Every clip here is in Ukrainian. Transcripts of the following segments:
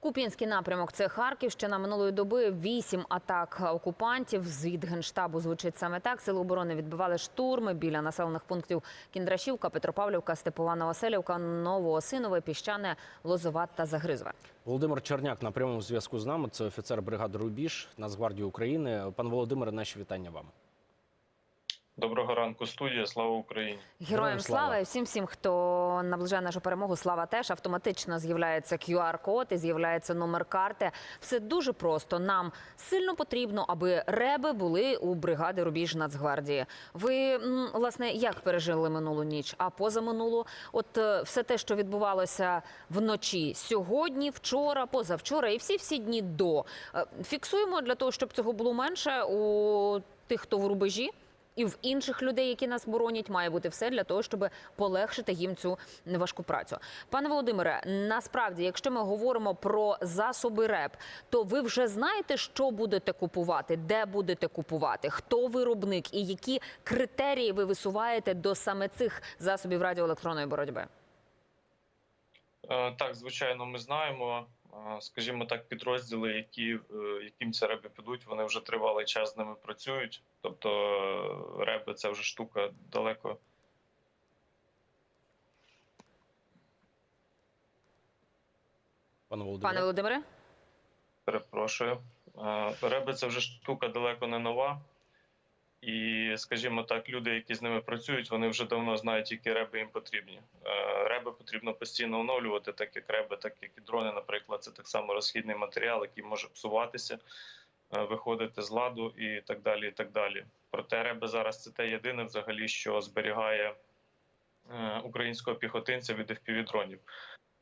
Куп'янський напрямок це Харківщина. Минулої доби вісім атак окупантів. Звід генштабу звучить саме так. Сили оборони відбивали штурми біля населених пунктів Кіндрашівка, Петропавлівка, Степова Новоселівка, Новоосинове, Піщане, Лозова та Загризове. Володимир Черняк на прямому зв'язку з нами. Це офіцер бригади Рубіж Нацгвардії України. Пан Володимире, наші вітання вам. Доброго ранку, студія. Слава Україні. Героям слава і всім всім, хто наближає нашу перемогу. Слава теж автоматично з'являється QR-код і з'являється номер карти. Все дуже просто. Нам сильно потрібно, аби реби були у бригади Рубіж Нацгвардії. Ви власне як пережили минулу ніч? А позаминулу, от е, все те, що відбувалося вночі, сьогодні, вчора, позавчора і всі всі дні до Е, фіксуємо для того, щоб цього було менше у тих, хто в рубежі. І в інших людей, які нас боронять, має бути все для того, щоб полегшити їм цю неважку працю. Пане Володимире, насправді, якщо ми говоримо про засоби РЕП, то ви вже знаєте, що будете купувати, де будете купувати, хто виробник і які критерії ви висуваєте до саме цих засобів радіоелектронної боротьби? Е, Так, звичайно, ми знаємо. Скажімо так, підрозділи, які е, яким ці реби підуть, вони вже тривалий час з ними працюють. Тобто е, реби це вже штука далеко. Пане Володимире. Пане Володимире, Перепрошую. Е, Реби це вже штука далеко не нова. І, скажімо так, люди, які з ними працюють, вони вже давно знають, які реби їм потрібні. Е, Реби потрібно постійно оновлювати, так як реби, так як і дрони, наприклад, це так само розхідний матеріал, який може псуватися, е, виходити з ладу і так далі. і так далі. Проте реби зараз це те єдине, взагалі, що зберігає е, українського піхотинця від FPV-дронів.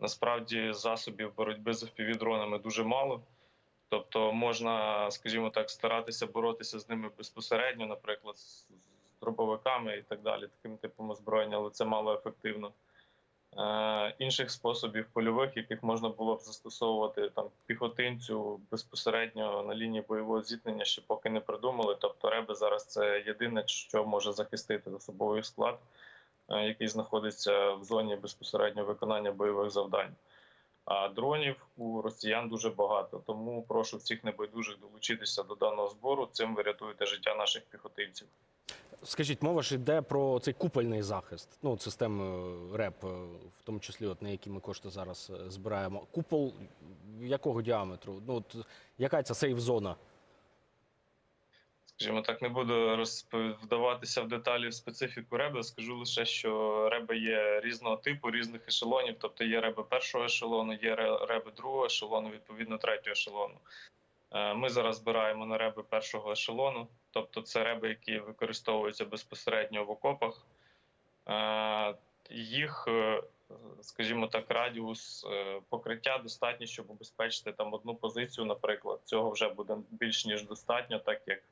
Насправді засобів боротьби з FPV-дронами дуже мало. Тобто можна, скажімо так, старатися боротися з ними безпосередньо, наприклад, з дробовиками і так далі, таким типом озброєння, але це мало ефективно. Е, інших способів польових, яких можна було б застосовувати там піхотинцю безпосередньо на лінії бойового зіткнення, ще поки не придумали. Тобто, реби зараз це єдине, що може захистити особовий склад, е, який знаходиться в зоні безпосередньо виконання бойових завдань. А дронів у росіян дуже багато. Тому прошу всіх небайдужих долучитися до даного збору. Цим ви рятуєте життя наших піхотинців. Скажіть, мова ж йде про цей купольний захист, ну системи РЕП, е, в тому числі, от на які ми кошти зараз е, збираємо. Купол якого діаметру? Ну от яка ця сейф-зона? Скажімо так, не буду розпов- вдаватися в деталі в специфіку реби. Скажу лише, що реби є різного типу, різних ешелонів. Тобто є реби першого ешелону, є реби другого ешелону, відповідно третього ешелону. Е, Ми зараз збираємо на реби першого ешелону, тобто це реби, які використовуються безпосередньо в окопах. Е, Їх, е, скажімо так, радіус покриття достатньо, щоб убезпечити там одну позицію, наприклад. Цього вже буде більш ніж достатньо, так як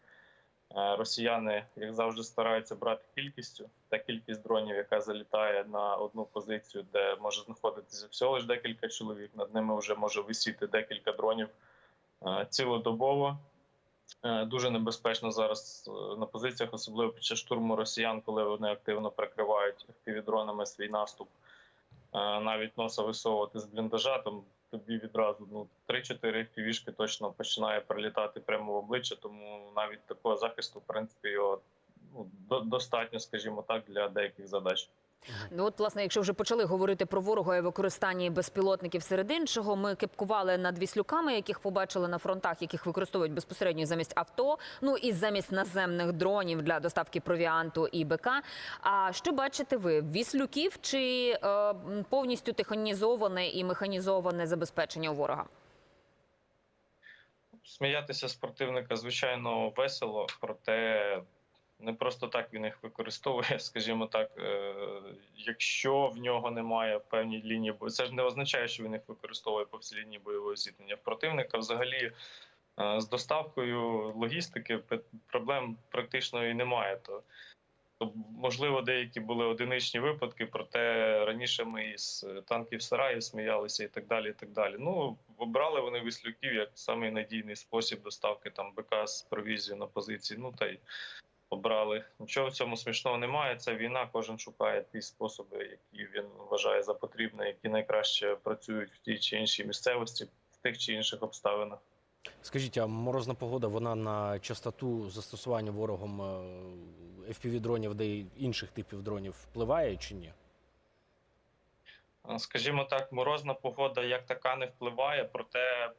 Росіяни, як завжди, стараються брати кількістю. Та кількість дронів, яка залітає на одну позицію, де може знаходитися всього лише декілька чоловік. Над ними вже може висіти декілька дронів е, цілодобово. Е, Дуже небезпечно зараз е, на позиціях, особливо під час штурму росіян, коли вони активно прикривають дронами свій наступ. Е, Навіть носа висовувати з бліндажа, там тобі відразу ну 3-4 півішки точно починає прилітати прямо в обличчя, тому навіть такого захисту, в принципі, його ну, до- достатньо, скажімо так, для деяких задач. Ну от, власне, якщо вже почали говорити про ворога і використанні безпілотників серед іншого, ми кепкували над віслюками, яких побачили на фронтах, яких використовують безпосередньо замість авто, ну і замість наземних дронів для доставки провіанту і БК. А що бачите ви? Віслюків чи е, повністю технізоване і механізоване забезпечення у ворога? Сміятися з противника, звичайно, весело, проте не просто так він їх використовує, скажімо так. е, Якщо в нього немає певній лінії бою, це ж не означає, що він їх використовує по всій лінії бойового зіткнення. В противника взагалі е, з доставкою логістики проблем практично і немає. То можливо, деякі були одиничні випадки, проте раніше ми із танків сараїв сміялися і так далі. і так далі. Ну, обрали вони віслюків як самий надійний спосіб доставки там БК з провізією на позиції. Ну та й обрали. Нічого в цьому смішного немає. Це війна. Кожен шукає ті способи, які він вважає за потрібне, які найкраще працюють в тій чи іншій місцевості. В тих чи інших обставинах. Скажіть, а морозна погода вона на частоту застосування ворогом fpv дронів де й інших типів дронів впливає чи ні? Е, Скажімо так, морозна погода як така не впливає, проте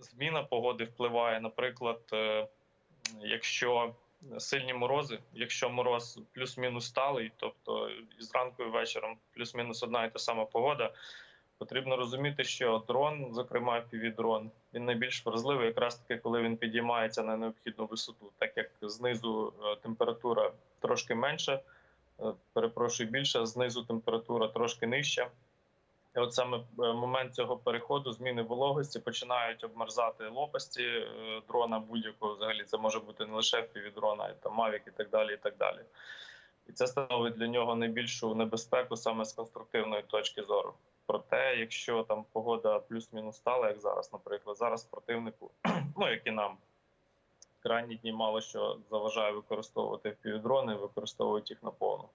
зміна погоди впливає. Наприклад, е, якщо сильні морози, якщо мороз плюс-мінус сталий, тобто і зранку і вечором плюс-мінус одна і та сама погода, потрібно розуміти, що дрон, зокрема дрон, він найбільш вразливий, якраз таки, коли він підіймається на необхідну висоту, так як знизу е, температура трошки менша, е, перепрошую більше, знизу температура трошки нижча. І от саме е, момент цього переходу, зміни вологості, починають обмерзати лопасті е, дрона будь-якого. Взагалі це може бути не лише дрона, а там Mavic і так далі. І так далі. І це становить для нього найбільшу небезпеку саме з конструктивної точки зору. Проте, якщо там погода плюс-мінус стала, як зараз, наприклад, зараз противнику, ну як і нам, крайні дні мало що заважає використовувати півдрони, використовують їх наповну.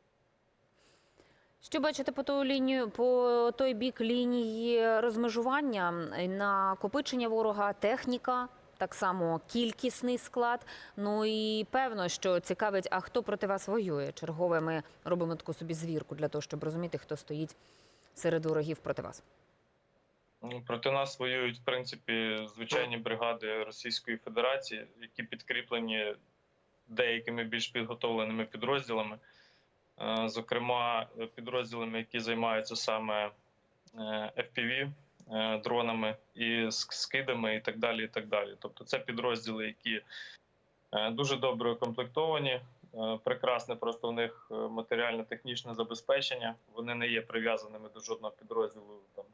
Що бачите по ту лінію, по той бік лінії розмежування накопичення ворога, техніка, так само кількісний склад. Ну і певно, що цікавить, а хто проти вас воює? Чергове ми робимо таку собі звірку для того, щоб розуміти, хто стоїть серед ворогів проти вас. Ну, Проти нас воюють, в принципі, звичайні бригади Російської Федерації, які підкріплені деякими більш підготовленими підрозділами, зокрема, е, підрозділами, які займаються саме е, FPV е, дронами і ск- скидами, і так далі. І так далі. Тобто, це підрозділи, які е, дуже добре укомплектовані, е, прекрасне просто в них е, матеріально-технічне забезпечення. Вони не є прив'язаними до жодного підрозділу, там,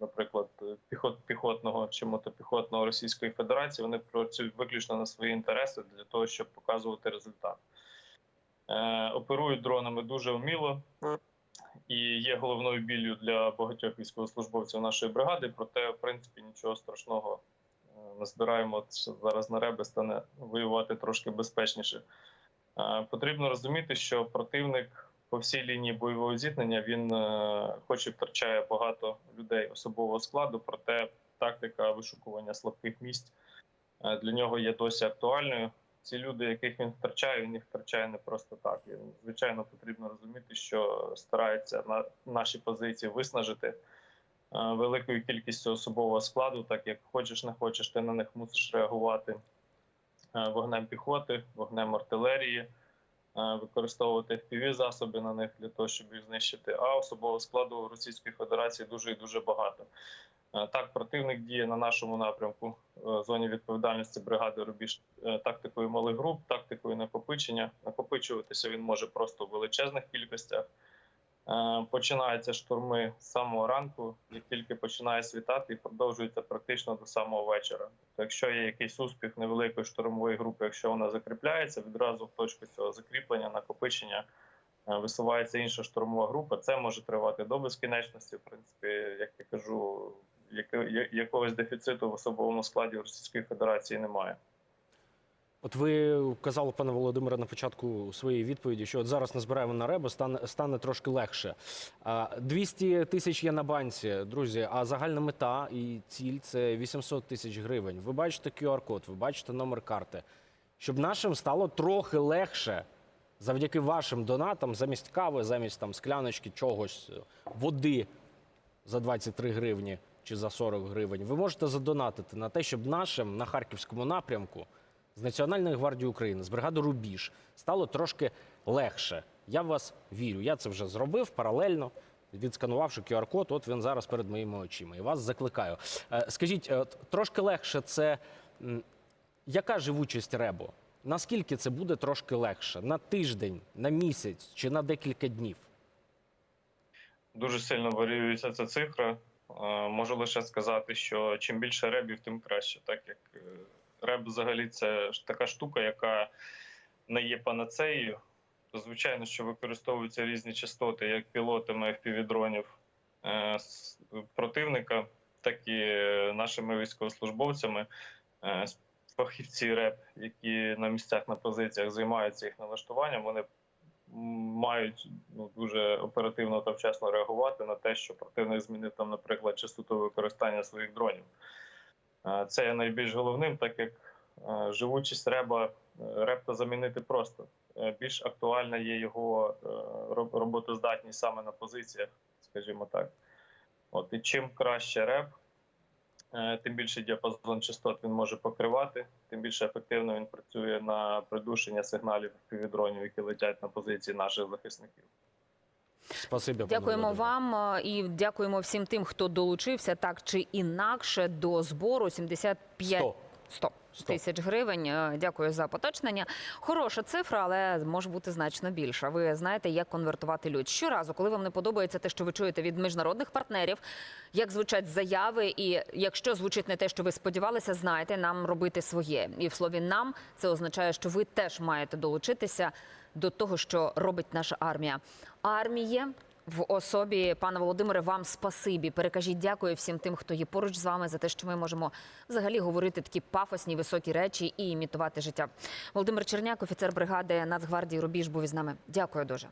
наприклад, е, піхот, піхотного чи мотопіхотного Російської Федерації. Вони працюють виключно на свої інтереси для того, щоб показувати результат. Е, оперують дронами дуже вміло і є головною біллю для багатьох військовослужбовців нашої бригади. Проте, в принципі, нічого страшного е, не збираємо. що Зараз на реби стане воювати трошки безпечніше. Е, Потрібно розуміти, що противник по всій лінії бойового зіткнення він хоч і втрачає багато людей особового складу, проте тактика вишукування слабких місць для нього є досі актуальною. Ці люди, яких він втрачає, він їх втрачає не просто так. Він, звичайно, потрібно розуміти, що старається на наші позиції виснажити е, великою кількістю особового складу, так як хочеш не хочеш, ти на них мусиш реагувати е, вогнем піхоти, вогнем артилерії, е, використовувати fpv засоби на них для того, щоб їх знищити. А особового складу Російської Федерації дуже і дуже багато. Е, Так, противник діє на нашому напрямку е, зоні відповідальності бригади Рубіж е, тактикою малих груп, тактикою накопичення. Накопичуватися він може просто в величезних кількостях. Починаються штурми з самого ранку, як тільки починає світати, і продовжується практично до самого вечора. Тобто, якщо є якийсь успіх невеликої штурмової групи, якщо вона закріпляється, відразу в точку цього закріплення, накопичення висувається інша штурмова група. Це може тривати до безкінечності. В принципі, як я кажу, якогось дефіциту в особовому складі Російської Федерації немає. От ви казали, пане Володимире, на початку своєї відповіді, що от зараз назбираємо на реби, стане, стане трошки легше. А, 200 тисяч є на банці, друзі, а загальна мета і ціль це 800 тисяч гривень. Ви бачите QR-код, ви бачите номер карти. Щоб нашим стало трохи легше завдяки вашим донатам, замість кави, замість там скляночки чогось, води за 23 гривні чи за 40 гривень, ви можете задонатити на те, щоб нашим на харківському напрямку з Національної гвардії України, з бригади Рубіж стало трошки легше. Я в вас вірю. Я це вже зробив паралельно. Відсканувавши QR-код, от він зараз перед моїми очима. І вас закликаю. Е, Скажіть, е, трошки легше це яка живучість ребо? Наскільки це буде трошки легше? На тиждень, на місяць чи на декілька днів? Дуже сильно варіюється ця цифра. Е, Можу лише сказати, що чим більше ребів, тим краще, так як е, реб взагалі це така штука, яка не є панацеєю. Звичайно, що використовуються різні частоти, як пілотами FPV-дронів е, противника, так і нашими військовослужбовцями. Фахівці РЕП, які на місцях на позиціях займаються їх налаштуванням, вони мають ну, дуже оперативно та вчасно реагувати на те, що противник змінив там, наприклад, частоту використання своїх дронів. Е, Це є найбільш головним, так як е, живучість реба е, репта замінити просто. Більш актуальна є його роботоздатність саме на позиціях, скажімо так. От і чим краще реп, тим більше діапазон частот він може покривати, тим більше ефективно він працює на придушення сигналів півдронів, які летять на позиції наших захисників. Спасибі, Дякуємо вам е, і дякуємо всім тим, хто долучився так чи інакше до збору 75 Сто. 100 Сто. тисяч гривень. Е, Дякую за поточнення. Хороша цифра, але може бути значно більша. Ви знаєте, як конвертувати людь. Щоразу, коли вам не подобається те, що ви чуєте від міжнародних партнерів, як звучать заяви, і якщо звучить не те, що ви сподівалися, знайте, нам робити своє. І в слові нам це означає, що ви теж маєте долучитися до того, що робить наша армія. Армія в особі пана Володимире, вам спасибі. Перекажіть дякую всім тим, хто є поруч з вами, за те, що ми можемо взагалі говорити такі пафосні, високі речі і імітувати життя. Володимир Черняк, офіцер бригади Нацгвардії Рубіж, був із нами. Дякую дуже.